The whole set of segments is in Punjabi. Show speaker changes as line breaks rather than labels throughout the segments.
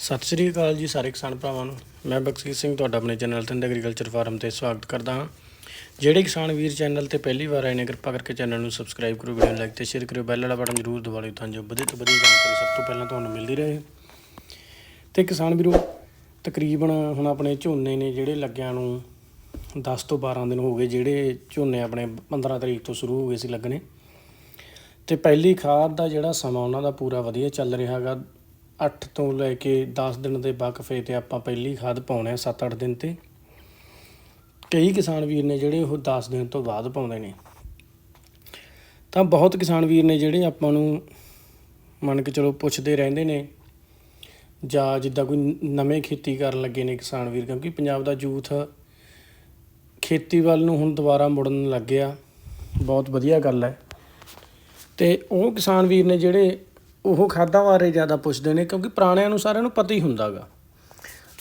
ਸਤਿ ਸ਼੍ਰੀ ਅਕਾਲ ਜੀ ਸਾਰੇ ਕਿਸਾਨ ਭਰਾਵਾਂ ਨੂੰ। ਮੈਂ ਬਖਸ਼ੀਸ਼ ਸਿੰਘ ਤੁਹਾਡਾ ਆਪਣੇ ਚੈਨਲ ਤਿੰਦ ਐਗਰੀਕਲਚਰ ਫਾਰਮ ਤੇ ਸਵਾਗਤ ਕਰਦਾ ਹਾਂ। ਜਿਹੜੇ ਕਿਸਾਨ ਵੀਰ ਚੈਨਲ ਤੇ ਪਹਿਲੀ ਵਾਰ ਆਏ ਨੇ, ਕਿਰਪਾ ਕਰਕੇ ਚੈਨਲ ਨੂੰ ਸਬਸਕ੍ਰਾਈਬ ਕਰੋ ਵੀਡੀਓ ਲਾਈਕ ਤੇ ਸ਼ੇਅਰ ਕਰਿਓ ਬੈਲ ਵਾਲਾ ਬਟਨ ਜ਼ਰੂਰ ਦਬਾ ਲਿਓ ਤਾਂ ਜੋ ਵਧੀਆ ਤੋਂ ਵਧੀਆ ਜਾਣਕਾਰੀ ਸਭ ਤੋਂ ਪਹਿਲਾਂ ਤੁਹਾਨੂੰ ਮਿਲਦੀ ਰਹੇ। ਤੇ ਕਿਸਾਨ ਵੀਰੋ, ਤਕਰੀਬਨ ਹੁਣ ਆਪਣੇ ਝੋਨੇ ਨੇ ਜਿਹੜੇ ਲੱਗਿਆਂ ਨੂੰ 10 ਤੋਂ 12 ਦਿਨ ਹੋ ਗਏ, ਜਿਹੜੇ ਝੋਨੇ ਆਪਣੇ 15 ਤਰੀਕ ਤੋਂ ਸ਼ੁਰੂ ਹੋ ਗਏ ਸੀ ਲੱਗਣੇ। ਤੇ ਪਹਿਲੀ ਖਾਦ ਦਾ ਜਿਹੜਾ ਸਮਾਂ ਉਹਨਾਂ ਦਾ ਪੂਰਾ ਵਧੀਆ ਚੱਲ ਰਿਹਾ ਹੈਗਾ। 8 ਤੋਂ ਲੈ ਕੇ 10 ਦਿਨ ਦੇ ਵਕਫੇ ਤੇ ਆਪਾਂ ਪਹਿਲੀ ਖਾਦ ਪਾਉਣੇ ਆ 7-8 ਦਿਨ ਤੇ। ਕਈ ਕਿਸਾਨ ਵੀਰ ਨੇ ਜਿਹੜੇ ਉਹ 10 ਦਿਨ ਤੋਂ ਬਾਅਦ ਪਾਉਂਦੇ ਨੇ। ਤਾਂ ਬਹੁਤ ਕਿਸਾਨ ਵੀਰ ਨੇ ਜਿਹੜੇ ਆਪਾਂ ਨੂੰ ਮੰਨ ਕੇ ਚਲੋ ਪੁੱਛਦੇ ਰਹਿੰਦੇ ਨੇ, ਜਾਂ ਜਿੱਦਾਂ ਕੋਈ ਨਵੇਂ ਖੇਤੀ ਕਰਨ ਲੱਗੇ ਨੇ ਕਿਸਾਨ ਵੀਰ, ਕਿਉਂਕਿ ਪੰਜਾਬ ਦਾ ਯੂਥ ਖੇਤੀ ਵੱਲ ਨੂੰ ਹੁਣ ਦੁਬਾਰਾ ਮੁੜਨ ਲੱਗ ਗਿਆ। ਬਹੁਤ ਵਧੀਆ ਗੱਲ ਹੈ। ਤੇ ਉਹ ਕਿਸਾਨ ਵੀਰ ਨੇ ਜਿਹੜੇ ਉਹ ਖਾਦਾਂ ਬਾਰੇ ਜ਼ਿਆਦਾ ਪੁੱਛਦੇ ਨੇ ਕਿਉਂਕਿ ਪੁਰਾਣਿਆਂ ਨੂੰ ਸਾਰਿਆਂ ਨੂੰ ਪਤਾ ਹੀ ਹੁੰਦਾਗਾ।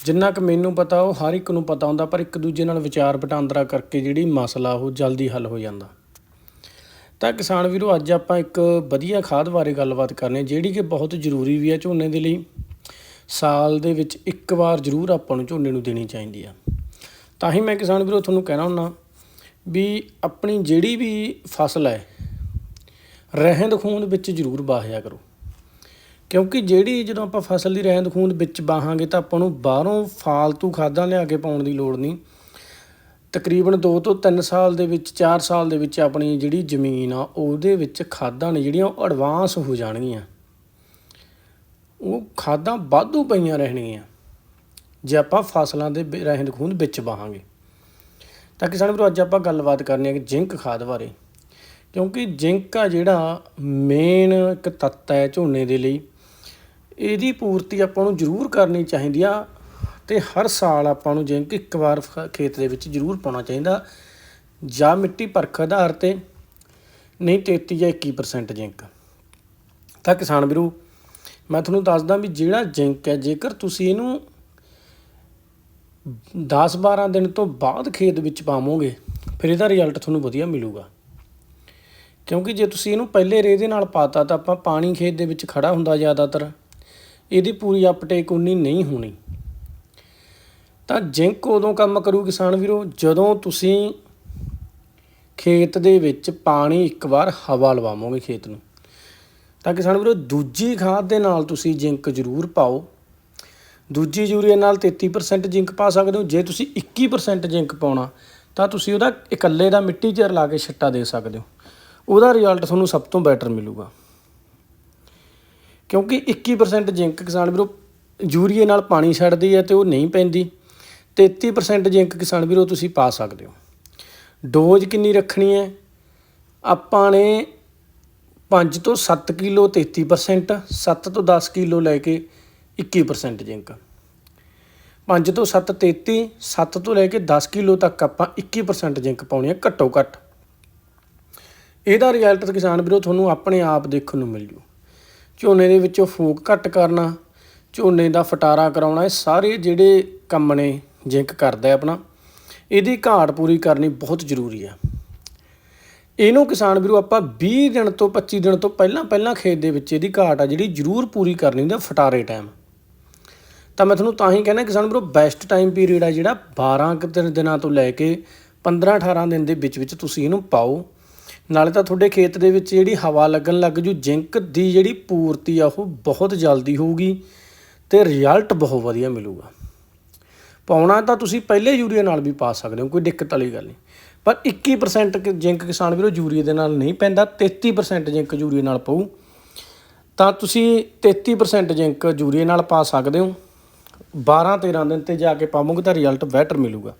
ਜਿੰਨਾ ਕੁ ਮੈਨੂੰ ਪਤਾ, ਉਹ ਹਰ ਇੱਕ ਨੂੰ ਪਤਾ ਹੁੰਦਾ, ਪਰ ਇੱਕ ਦੂਜੇ ਨਾਲ ਵਿਚਾਰ ਵਟਾਂਦਰਾ ਕਰਕੇ ਜਿਹੜੀ ਮਸਲਾ, ਉਹ ਜਲਦੀ ਹੱਲ ਹੋ ਜਾਂਦਾ। ਤਾਂ ਕਿਸਾਨ ਵੀਰੋ, ਅੱਜ ਆਪਾਂ ਇੱਕ ਵਧੀਆ ਖਾਦ ਬਾਰੇ ਗੱਲਬਾਤ ਕਰਨੀ ਜਿਹੜੀ ਕਿ ਬਹੁਤ ਜ਼ਰੂਰੀ ਵੀ ਹੈ ਝੋਨੇ ਦੇ ਲਈ। ਸਾਲ ਦੇ ਵਿੱਚ ਇੱਕ ਵਾਰ ਜ਼ਰੂਰ ਆਪਾਂ ਨੂੰ ਝੋਨੇ ਨੂੰ ਦੇਣੀ ਚਾਹੀਦੀ ਆ। ਤਾਂ ਹੀ ਮੈਂ ਕਿਸਾਨ ਵੀਰੋ, ਤੁਹਾਨੂੰ ਕਹਿਣਾ ਹੁੰਦਾ ਵੀ ਆਪਣੀ ਜਿਹੜੀ ਵੀ ਫਸਲ ਹੈ ਰਹਿੰਦ ਖੂੰਦ ਵਿੱਚ ਜ਼ਰੂਰ ਬਾਹਿਆ ਕਰੋ। ਕਿਉਂਕਿ ਜਿਹੜੀ ਜਦੋਂ ਆਪਾਂ ਫਸਲ ਦੀ ਰਹਿੰਦ ਖੂੰਦ ਵਿੱਚ ਬਾਹਾਂਗੇ ਤਾਂ ਆਪਾਂ ਨੂੰ ਬਾਹਰੋਂ ਫਾਲਤੂ ਖਾਦਾਂ ਲਿਆ ਕੇ ਪਾਉਣ ਦੀ ਲੋੜ ਨਹੀਂ। ਤਕਰੀਬਨ 2 ਤੋਂ 3 ਸਾਲ ਦੇ ਵਿੱਚ 4 ਸਾਲ ਦੇ ਵਿੱਚ ਆਪਣੀ ਜਿਹੜੀ ਜ਼ਮੀਨ ਆ, ਉਹਦੇ ਵਿੱਚ ਖਾਦਾਂ ਨੇ ਜਿਹੜੀਆਂ ਉਹ ਐਡਵਾਂਸ ਹੋ ਜਾਣਗੀਆਂ। ਉਹ ਖਾਦਾਂ ਵਾਧੂ ਪਈਆਂ ਰਹਿਣਗੀਆਂ, ਜੇ ਆਪਾਂ ਫਸਲਾਂ ਦੇ ਵਿ- ਰਹਿੰਦ ਖੂੰਦ ਵਿੱਚ ਬਾਹਾਂਗੇ ਤਾਂ ਕਿਸਾਨ ਵੀਰੋ, ਅੱਜ ਆਪਾਂ ਗੱਲਬਾਤ ਕਰਨੀ ਹੈ ਕਿ ਜ਼ਿੰਕ ਖਾਦ ਬਾਰੇ। ਕਿਉਂਕਿ ਜ਼ਿੰਕ ਆ ਜਿਹੜਾ ਮੇਨ ਇੱਕ ਤੱਤ ਹੈ ਝੋਨੇ ਦੇ ਲਈ। ਇਹਦੀ ਪੂਰਤੀ ਆਪਾਂ ਨੂੰ ਜ਼ਰੂਰ ਕਰਨੀ ਚਾਹੀਦੀ ਆ ਤੇ ਹਰ ਸਾਲ ਆਪਾਂ ਨੂੰ ਜ਼ਿੰਕ ਇੱਕ ਵਾਰ ਫ- ਖੇਤ ਦੇ ਵਿੱਚ ਜ਼ਰੂਰ ਪਾਉਣਾ ਚਾਹੀਦਾ। ਜਾਂ ਮਿੱਟੀ ਪਰਖ ਆਧਾਰ ਤੇ ਨਹੀਂ 33 ਜਾਂ 21% ਜ਼ਿੰਕ। ਤਾਂ ਕਿਸਾਨ ਵੀਰੋ, ਮੈਂ ਤੁਹਾਨੂੰ ਦੱਸਦਾ ਵੀ ਜਿਹੜਾ ਜ਼ਿੰਕ ਹੈ, ਜੇਕਰ ਤੁਸੀਂ ਇਹਨੂੰ 10-12 ਦਿਨ ਤੋਂ ਬਾਅਦ ਖੇਤ ਵਿੱਚ ਪਾਵੋਗੇ, ਫਿਰ ਇਹਦਾ ਰਿਜ਼ਲਟ ਤੁਹਾਨੂੰ ਵਧੀਆ ਮਿਲੂਗਾ। ਕਿਉਂਕਿ ਜੇ ਤੁਸੀਂ ਇਹਨੂੰ ਪਹਿਲੇ ਰੇਹ ਦੇ ਨਾਲ ਪਾਤਾ ਤਾਂ ਆਪਾਂ ਪਾਣੀ ਖੇਤ ਦੇ ਵਿੱਚ ਖੜਾ ਹੁੰਦਾ ਜ਼ਿਆਦਾਤਰ। ਇਹਦੀ ਪੂਰੀ ਅਪਟੇਕ ਉਨੀ ਨਹੀਂ ਹੋਣੀ। ਤਾਂ ਜ਼ਿੰਕ ਉਦੋਂ ਕੰਮ ਕਰੂ ਕਿਸਾਨ ਵੀਰੋ, ਜਦੋਂ ਤੁਸੀਂ ਖੇਤ ਦੇ ਵਿੱਚ ਪਾਣੀ ਇੱਕ ਵਾਰ ਹਵਾ ਲਵਾਵੋਗੇ ਖੇਤ ਨੂੰ। ਤਾਂ ਕਿਸਾਨ ਵੀਰੋ, ਦੂਜੀ ਖਾਦ ਦੇ ਨਾਲ ਤੁਸੀਂ ਜ਼ਿੰਕ ਜ਼ਰੂਰ ਪਾਓ। ਦੂਜੀ ਯੂਰੀਆ ਨਾਲ 33% ਜ਼ਿੰਕ ਪਾ ਸਕਦੇ ਹੋ। ਜੇ ਤੁਸੀਂ 21% ਜ਼ਿੰਕ ਪਾਉਣਾ, ਤਾਂ ਤੁਸੀਂ ਉਹਦਾ ਇਕੱਲੇ ਦਾ ਮਿੱਟੀ 'ਚ ਰਲਾ ਕੇ ਛਿੱਟਾ ਦੇ ਸਕਦੇ ਹੋ। ਉਹਦਾ ਰਿਜ਼ਲਟ ਤੁਹਾਨੂੰ ਸਭ ਤੋਂ ਬੈਟਰ ਮਿਲੂਗਾ। ਕਿਉਂਕਿ 21% ਜ਼ਿੰਕ ਕਿਸਾਨ ਵੀਰੋ ਯੂਰੀਏ ਨਾਲ ਪਾਣੀ ਛੱਡਦੀ ਹੈ ਤੇ ਉਹ ਨਹੀਂ ਪੈਂਦੀ। 33% ਜ਼ਿੰਕ ਕਿਸਾਨ ਵੀਰੋ ਤੁਸੀਂ ਪਾ ਸਕਦੇ ਹੋ। ਡੋਜ਼ ਕਿੰਨੀ ਰੱਖਣੀ ਹੈ? ਆਪਾਂ ਨੇ 5 ਤੋਂ 7 ਕਿਲੋ 33% 7 ਤੋਂ 10 ਕਿਲੋ ਲੈ ਕੇ 21% ਜ਼ਿੰਕ। 5 ਤੋਂ 7 33 7 ਤੋਂ ਲੈ ਕੇ 10 ਕਿਲੋ ਤੱਕ ਆਪਾਂ 21% ਜ਼ਿੰਕ ਪਾਉਣੀ ਹੈ ਘੱਟੋ ਘੱਟ। ਇਹਦਾ ਰਿਜ਼ਲਟ ਕਿਸਾਨ ਵੀਰੋ ਤੁਹਾਨੂੰ ਆਪਣੇ ਆਪ ਦੇਖਣ ਨੂੰ ਮਿਲ ਜੂ। ਝੋਨੇ ਦੇ ਵਿੱਚੋਂ ਫੂਕ ਘੱਟ ਕਰਨਾ, ਝੋਨੇ ਦਾ ਫਟਾਰਾ ਕਰਾਉਣਾ, ਇਹ ਸਾਰੇ ਜਿਹੜੇ ਕੰਮ ਨੇ, ਜ਼ਿੰਕ ਕਰਦਾ ਆਪਣਾ, ਇਹਦੀ ਘਾਟ ਪੂਰੀ ਕਰਨੀ ਬਹੁਤ ਜ਼ਰੂਰੀ ਆ ਇਹਨੂੰ ਕਿਸਾਨ ਵੀਰੋ ਆਪਾਂ 20 ਦਿਨ ਤੋਂ 25 ਦਿਨ ਤੋਂ ਪਹਿਲਾਂ ਪਹਿਲਾਂ ਖੇਤ ਦੇ ਵਿੱਚ ਇਹਦੀ ਘਾਟ ਆ ਜਿਹੜੀ ਜ਼ਰੂਰ ਪੂਰੀ ਕਰਨੀ ਹੁੰਦਾ ਫਟਾਰੇ ਟਾਈਮ ਤਾਂ ਮੈਂ ਤੁਹਾਨੂੰ ਤਾਂ ਹੀ ਕਹਿੰਦਾ ਕਿਸਾਨ ਵੀਰੋ ਬੈਸਟ ਟਾਈਮ ਪੀਰੀਅਡ ਆ ਜਿਹੜਾ 12 ਕੁ ਦਿਨ ਦਿਨਾਂ ਤੋਂ ਲੈ ਕੇ 15 18 ਦਿਨ ਦੇ ਵਿੱਚ ਵਿੱਚ ਤੁਸੀਂ ਇਹਨੂੰ ਪਾਓ। ਨਾਲੇ ਤਾਂ ਤੁਹਾਡੇ ਖੇਤ ਦੇ ਵਿੱਚ ਜਿਹੜੀ ਹਵਾ ਲੱਗਣ ਲੱਗ ਜੂ, ਜ਼ਿੰਕ ਦੀ ਜਿਹੜੀ ਪੂਰਤੀ ਆ, ਉਹ ਬਹੁਤ ਜਲਦੀ ਹੋਊਗੀ ਤੇ ਰਿਜ਼ਲਟ ਬਹੁਤ ਵਧੀਆ ਮਿਲੂਗਾ। ਪਾਉਣਾ ਤਾਂ ਤੁਸੀਂ ਪਹਿਲੇ ਯੂਰੀਆ ਨਾਲ ਵੀ ਪਾ ਸਕਦੇ ਹੋ, ਕੋਈ ਦਿੱਕਤ ਵਾਲੀ ਗੱਲ ਨਹੀਂ। ਪਰ 21% ਜ਼ਿੰਕ ਕਿਸਾਨ ਵੀਰੋ ਯੂਰੀਆ ਦੇ ਨਾਲ ਨਹੀਂ ਪੈਂਦਾ 33% ਜ਼ਿੰਕ ਯੂਰੀਆ ਨਾਲ ਪਊ। ਤਾਂ ਤੁਸੀਂ 33% ਜ਼ਿੰਕ ਯੂਰੀਆ ਨਾਲ ਪਾ ਸਕਦੇ ਹੋ। 12 13 ਦਿਨ ਤੇ ਜਾ ਕੇ ਪਾਵੋਗੇ ਤਾਂ ਰਿਜ਼ਲਟ ਬੈਟਰ ਮਿਲੂਗਾ।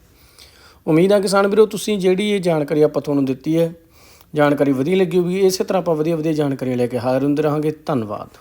ਉਮੀਦ ਹੈ ਕਿਸਾਨ ਵੀਰੋ, ਤੁਸੀਂ ਜਿਹੜੀ ਇਹ ਜਾਣਕਾਰੀ ਆਪਾਂ ਤੁਹਾਨੂੰ ਦਿੱਤੀ ਹੈ ਜਾਣਕਾਰੀ ਵਧੀਆ ਲੱਗੀ ਹੋਊਗੀ, ਇਸੇ ਤਰ੍ਹਾਂ ਆਪਾਂ ਵਧੀਆ ਵਧੀਆ ਜਾਣਕਾਰੀਆਂ ਲੈ ਕੇ ਹਾਜ਼ਰ ਹੁੰਦੇ ਰਹਾਂਗੇ। ਧੰਨਵਾਦ।